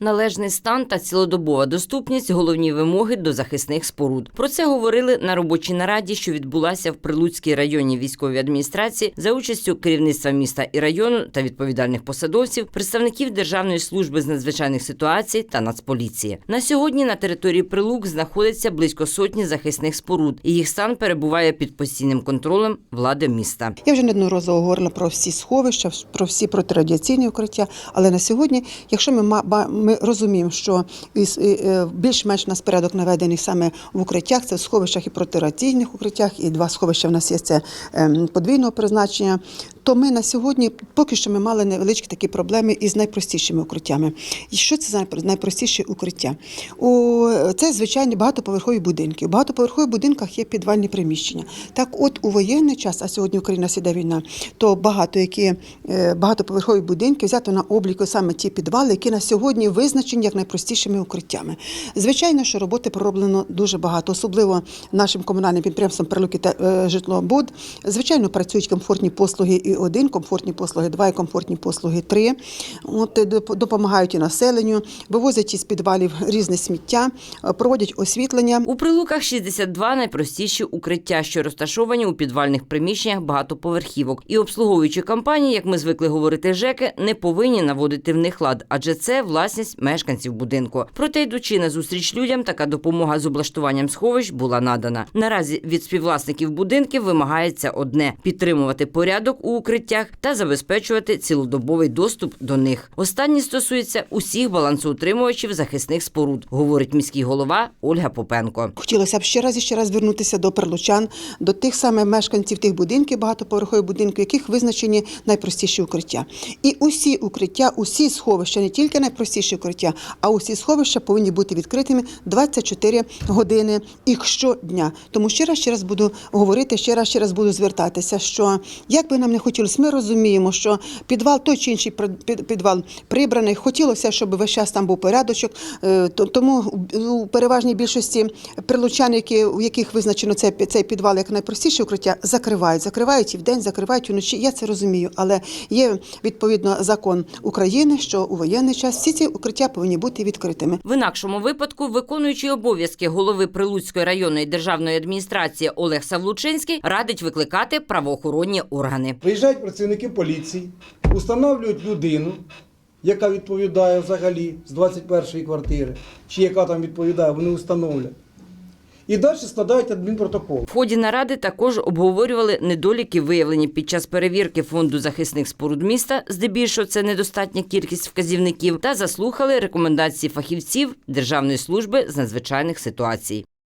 Належний стан та цілодобова доступність головні вимоги до захисних споруд. Про це говорили на робочій нараді, що відбулася в Прилуцькій районній військовій адміністрації за участю керівництва міста і району та відповідальних посадовців, представників Державної служби з надзвичайних ситуацій та Нацполіції. На сьогодні на території Прилук знаходиться близько сотні захисних споруд, і їх стан перебуває під постійним контролем влади міста. Я вже неодноразово говорила про всі сховища, про всі протирадіаційні укриття. Але на сьогодні, якщо ми ми розуміємо, що е, більш-менш нас порядок наведений саме в укриттях, це в сховищах і протирадіаційних укриттях, і два сховища в нас є це ем, подвійного призначення. То ми на сьогодні поки що ми мали невеличкі такі проблеми із найпростішими укриттями. І що це за найпро- найпростіші укриття? У це звичайні багатоповерхові будинки. У багатоповерхових будинках є підвальні приміщення. Так, от у воєнний час, а сьогодні Україна сіде війна, то багато які е, багатоповерхові будинки взято на обліку саме ті підвали, які на сьогодні визначені як найпростішими укриттями. Звичайно, що роботи пророблено дуже багато, особливо нашим комунальним підприємством Прилуки та е, житлобуд. Звичайно, працюють комфортні послуги і один, комфортні послуги два і комфортні послуги три. От е, допомагають і населенню, вивозять із підвалів різне сміття, е, проводять освітлення. У прилуках 62 найпростіші укриття, що розташовані у підвальних приміщеннях багатоповерхівок. І обслуговуючі компанії, як ми звикли говорити, ЖЕКи, не повинні наводити в них лад, адже це власність мешканців будинку. Проте, йдучи на зустріч людям, така допомога з облаштуванням сховищ була надана. Наразі від співвласників будинків вимагається одне підтримувати порядок у укриттях та забезпечувати цілодобовий доступ до них. Останні стосується усіх балансоутримувачів захисних споруд, говорить міський голова Ольга Попенко. Хотілося б ще раз і ще раз звернутися до прилучан, до тих саме мешканців тих будинків, багатоповерхових будинків, яких визначені найпростіші укриття. І усі укриття, усі сховища, не тільки найпростіші укриття, а усі сховища повинні бути відкритими 24 години і щодня. Тому ще раз ще раз буду говорити, ще раз ще раз буду звертатися, що як би нам не хотілося, ми розуміємо, що підвал той чи інший підвал прибраний. Хотілося, щоб весь час там був порядочок. Е, Тому у- переважній більшості прилучан, які у яких визначено цей, цей підвал як найпростіше укриття, закривають. Закривають і вдень, закривають і вночі. Я це розумію, але є відповідно закон України, що у воєнний час всі ці укриття повинні бути відкритими. В інакшому випадку виконуючий обов'язки голови Прилуцької районної державної адміністрації Олег Савлучинський радить викликати правоохоронні органи. Приїжджають працівники поліції, установлюють людину, яка відповідає взагалі з 21-ї квартири, чи яка там відповідає, вони установлять. І далі складають адмінпротокол. В ході наради також обговорювали недоліки, виявлені під час перевірки фонду захисних споруд міста, здебільшого це недостатня кількість вказівників, та заслухали рекомендації фахівців Державної служби з надзвичайних ситуацій.